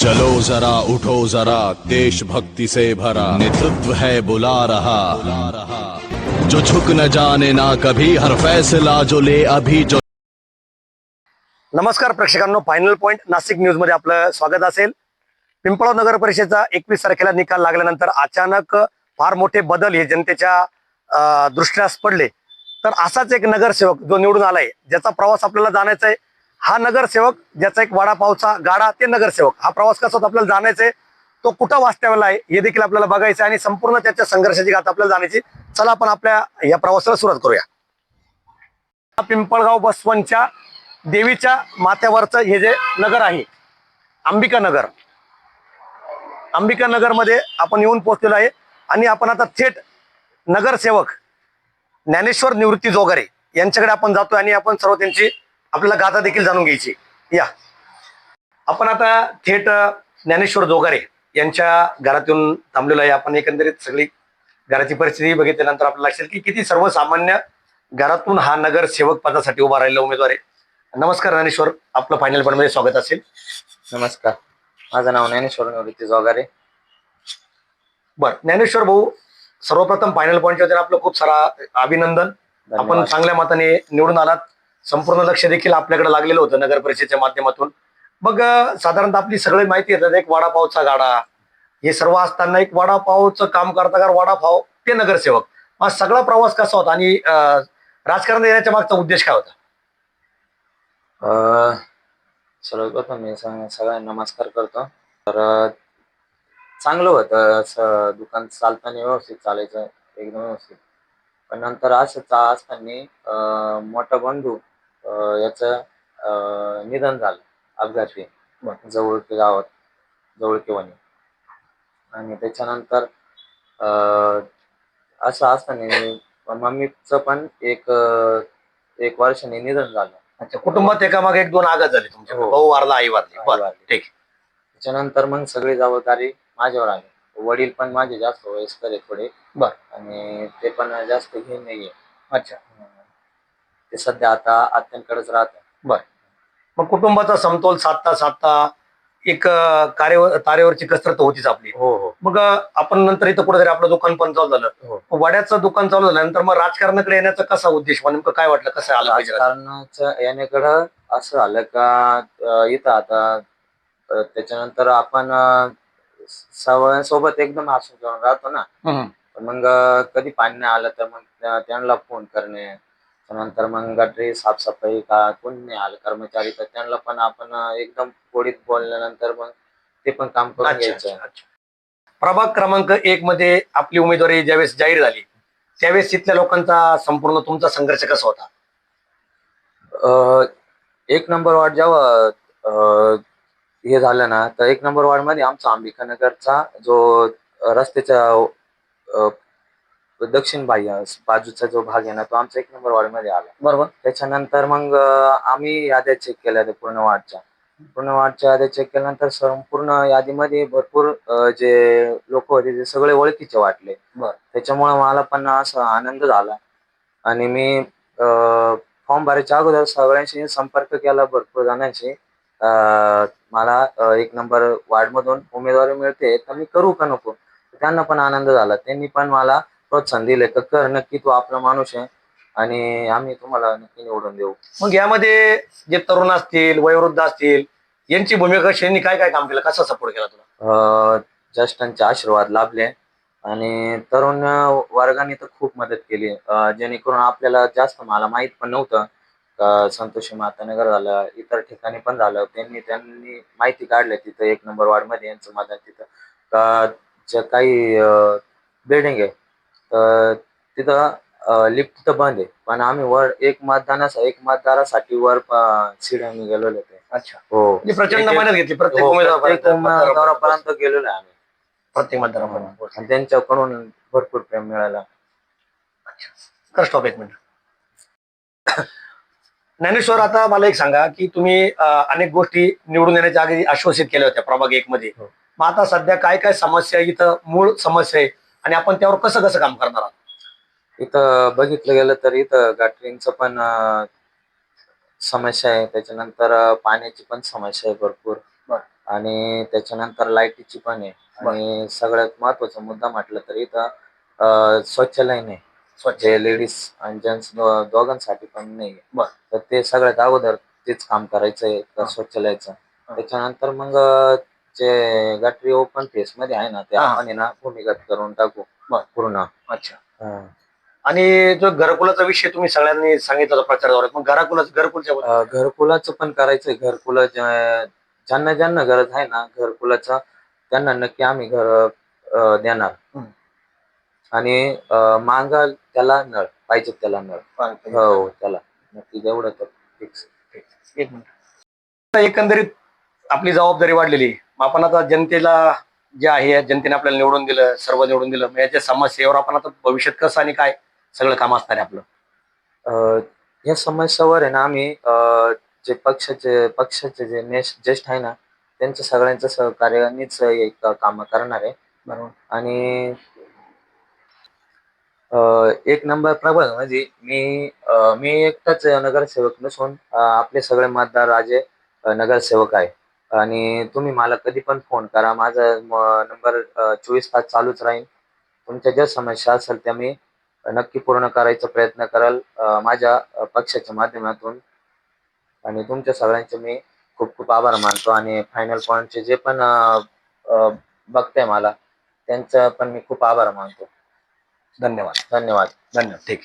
चलो जरा उठो जरा देशभक्ति से भरा। नेतृत्व है बुला रहा। जो झुक न जाने ना कभी हर फैसला जो ले अभी जो नमस्कार प्रेक्षकांनो फायनल पॉईंट नाशिक न्यूजमध्ये आपलं स्वागत असेल. पिंपळा नगर परिषदेचा एकवीस तारखेला निकाल लागल्यानंतर अचानक फार मोठे बदल हे जनतेच्या अं, पडले. तर असाच एक नगरसेवक जो निवडून आलाय ज्याचा प्रवास आपल्याला जाण्याचा आहे हा नगरसेवक ज्याचा एक वडापावचा गाडा ते नगरसेवक. हा प्रवास कसा होता आपल्याला जाण्याचा आहे तो कुठं वास्तव्याला आहे हे देखील आपल्याला बघायचं आहे आणि संपूर्ण त्याच्या संघर्षाची गाथ आपल्याला जाण्याची. चला आपण आपल्या या प्रवासाला सुरुवात करूया. पिंपळगाव बसवनच्या देवीच्या माथ्यावरचं हे जे नगर आहे अंबिका नगर. अंबिका नगरमध्ये आपण येऊन पोहोचलेलो आहे आणि आपण आता थेट नगरसेवक ज्ञानेश्वर निवृत्ती जोगारे यांच्याकडे आपण जातोय आणि आपण सर्व त्यांची आपल्याला गाथा देखील जाणून घ्यायची. या. आपण आता थेट ज्ञानेश्वर जोगारे यांच्या घरातून थांबलेलो आहे. आपण एकंदरीत सगळी घराची परिस्थिती बघितल्यानंतर आपल्याला लक्षात की किती सर्वसामान्य घरातून हा नगरसेवक पदासाठी उभा राहिलेला उमेदवार आहे. नमस्कार ज्ञानेश्वर. आपलं फायनलमध्ये स्वागत असेल. नमस्कार. माझं नाव ज्ञानेश्वर निवृत्ती जोगारे. बर. ज्ञानेश्वर भाऊ सर्वप्रथम फायनल पॉईंटच्या आपलं खूप सारा अभिनंदन. आपण. चांगल्या मताने निवडून आलात. संपूर्ण लक्ष देखील आपल्याकडे लागलेलं होतं नगर परिषदेच्या माध्यमातून. मग साधारणतः आपली सगळी माहिती येतात एक वडापावचा गाडा हे सर्व असताना एक वडापावचं काम करता कर वडापाव ते नगरसेवक. मग सगळा प्रवास कसा होता आणि राजकारण येण्याच्या मागचा उद्देश काय होता? अं, सर्वप्रथम मी सगळ्यांना नमस्कार करतो. तर चांगलं होतं असं दुकान चालताना व्यवस्थित चालायचं एकदम व्यवस्थित. पण नंतर असं चा असताना मोठा बंधू याचं निधन झालं अपघाती जवळके गावात जवळके वणी. आणि त्याच्यानंतर अं, असं असताना मम्मीचं पण एक एक वर्षाने निधन झालं. अच्छा कुटुंबात एकामागे एक दोन आघात झाले तुमच्या हो. भाऊ वारला आई वारली. आई बरं वारली. ठीक. त्याच्यानंतर मग सगळी जबाबदारी माझ्यावर आली. वडील पण माझे जास्त वयस्कर आहे थोडे. बर. आणि ते पण जास्त हे नाहीये अच्छा. ते सध्या आता आत्यांकडेच राहत मग कुटुंबाचा समतोल साधता साधता एक अं, कार्य तारेवरची कसरत होतीच आपली. हो हो. मग अं, आपण नंतर इथं कुठेतरी आपलं दुकान पण चालू झालं. हो. वड्याचं दुकान चालू झाल्यानंतर मग राजकारणाकडे येण्याचा कसा उद्देश मग नेमकं काय वाटलं कसं आलं पाहिजे? राजकारणाचं यानेकडं असं झालं का अं, इथं आता अं, त्याच्यानंतर आपण अं, सगळ्यांसोबत एकदम हसून जाऊन राहतो ना. हम्म. तर मग अं, कधी पाणी नाही आलं तर मग त्या- त्यांना फोन करणे त्यानंतर मग गटरी साफसफाई का कोणी आलं कर्मचारी तर त्यांना पण आपण एकदम गोडीत बोलल्यानंतर मग ते पण काम करून अच्छा, घ्यायचं अच्छा, अच्छा. प्रभाग क्रमांक एक मध्ये आपली उमेदवारी ज्यावेळेस जाहीर झाली त्यावेळेस तिथल्या लोकांचा संपूर्ण तुमचा संघर्ष कसा होता अं, एक नंबर वार्ड जेव्हा अं, हे झालं ना तर एक नंबर वार्डमध्ये आमचा अंबिका नगरचा जो रस्त्याच्या अं, दक्षिण बाह्य बाजूचा जो भाग आहे ना तो आमचा एक नंबर वार्डमध्ये आला. बरोबर. त्याच्यानंतर मग आम्ही याद्या चेक केल्या त्या पूर्ण वार्डच्या पूर्ण वार्डच्या याद्या चेक केल्यानंतर संपूर्ण यादीमध्ये भरपूर अं, जे लोक होते ते सगळे ओळखीचे वाटले. बर. त्याच्यामुळे मला पण असा आनंद झाला. आणि मी फॉर्म भरायच्या अगोदर सगळ्यांशी संपर्क केला भरपूर जणांशी. अं, मला अं, एक नंबर वार्ड मधून उमेदवारी मिळते तर मी करू का नको? त्यांना पण आनंद झाला. त्यांनी पण मला प्रोत्साहन दिले का कर नक्की तू आपला माणूस आहे आणि आम्ही तुम्हाला नक्की निवडून देऊ. मग यामध्ये जे तरुण असतील वयोवृद्ध असतील यांची भूमिका कशी काय काय काम केलं? कसा सपोर्ट केला तुला? अं, ज्येष्ठांचे आशीर्वाद लाभले आणि तरुण वर्गाने तर खूप मदत केली. अं, जेणेकरून आपल्याला जास्त मला माहीत पण नव्हतं. का संतोषी मातानगर झालं इतर ठिकाणी पण झालं. त्यांनी त्यांनी माहिती काढली तिथं एक नंबर वार्डमध्ये यांचं मतदान तिथं. का ज्या काही बिल्डिंग आहे तर तिथं लिफ्ट तर बंद आहे. पण आम्ही वर एक मतदानाचा एक मतदारासाठी वर अं, शिड्याने गेलेलो होते. अच्छा. हो. म्हणजे प्रचंड एक- मेहनत घेतली. प्रत्येक हो, उमेदवारापर्यंत उमेदवारापर्यंत गेलेलो आहे आम्ही. प्रत्येक मतदारापर्यंत. आणि त्यांच्याकडून भरपूर प्रेम मिळाला. कर स्टॉप एक मिनिट ज्ञानेश्वर आता मला एक सांगा की तुम्ही अं, अनेक गोष्टी निवडून येण्याच्या आधी आश्वासित केल्या होत्या प्रभाग एक मध्ये. हो. मग आता सध्या काय काय समस्या इथं मूळ समस्या आहे? आणि आपण त्यावर कसं कसं काम करणार आहात? इथं बघितलं गेलं तर इथं गटरिंगचं पण अं, समस्या आहे. त्याच्यानंतर अं, पाण्याची पण समस्या आहे भरपूर. बरं. आणि त्याच्यानंतर लाईटीची पण आहे. आणि सगळ्यात महत्त्वाचा मुद्दा म्हटलं तर इथं अं, शौचालय नाही स्वच्छ. जे लेडीज आणि जेंट्स दोघांसाठी पण नाही बर. तर ते सगळ्यात अगोदर तेच काम करायचंय हा. शौचालयाचं हा. त्याच्यानंतर मग अं, जे गटरी ओपन फेस मध्ये आहे ना ते हा. आपण आहे ना भूमिगत करून टाकू बर. पूर्ण अच्छा हा. आणि जो घरकुलाचा विषय तुम्ही सगळ्यांनी सांगितला होता प्रचाराद्वारे मग घराकुलाच घरकुलच्या बद्दल अं, घरकुलाचं पण करायचंय घरकुला ज्या- ज्यांना ज्यांना गरज आहे ना घरकुलाचं त्यांना नक्की आम्ही घर अं, देणार हम्म. आणि अं, मागाल त्याला नळ पाहिजे त्याला नळ हो त्याला नक्की जेवढं तर फिक्स एक मिनिट आता एकंदरीत आपली जबाबदारी वाढलेली आहे. आपण आता जनतेला जे आहे जनतेने आपल्याला निवडून दिलं सर्व निवडून दिलं याच्या समस्येवर आपण आता भविष्यात कसं आणि काय सगळं काम असणार आहे आपलं? अं, या समस्यावर आहे ना आम्ही अं, जे पक्षाचे पक्षाचे जे नेश ज्येष्ठ आहे ना त्यांच्या सगळ्यांचं सहकार्यानेच एक काम करणार आहे. बरोबर. आणि अं, एक नंबर प्रबळ म्हणजे मी अं, मी एकटाच नगरसेवक नसून अं, आपले सगळे मतदार राजे अं, नगरसेवक आहे. आणि तुम्ही मला कधी पण फोन करा. माझा नंबर चोवीस तास चालूच राहील. तुमच्या ज्या समस्या असेल त्या मी नक्की पूर्ण करायचा प्रयत्न कराल माझ्या पक्षाच्या माध्यमातून. आणि तुमच्या सगळ्यांचे मी खूप खूप आभार मानतो. आणि फायनल पॉईंटचे जे पण अं, बघताय मला त्यांचा पण मी खूप आभार मानतो. धन्यवाद. धन्यवाद. धन्यवाद. ठीक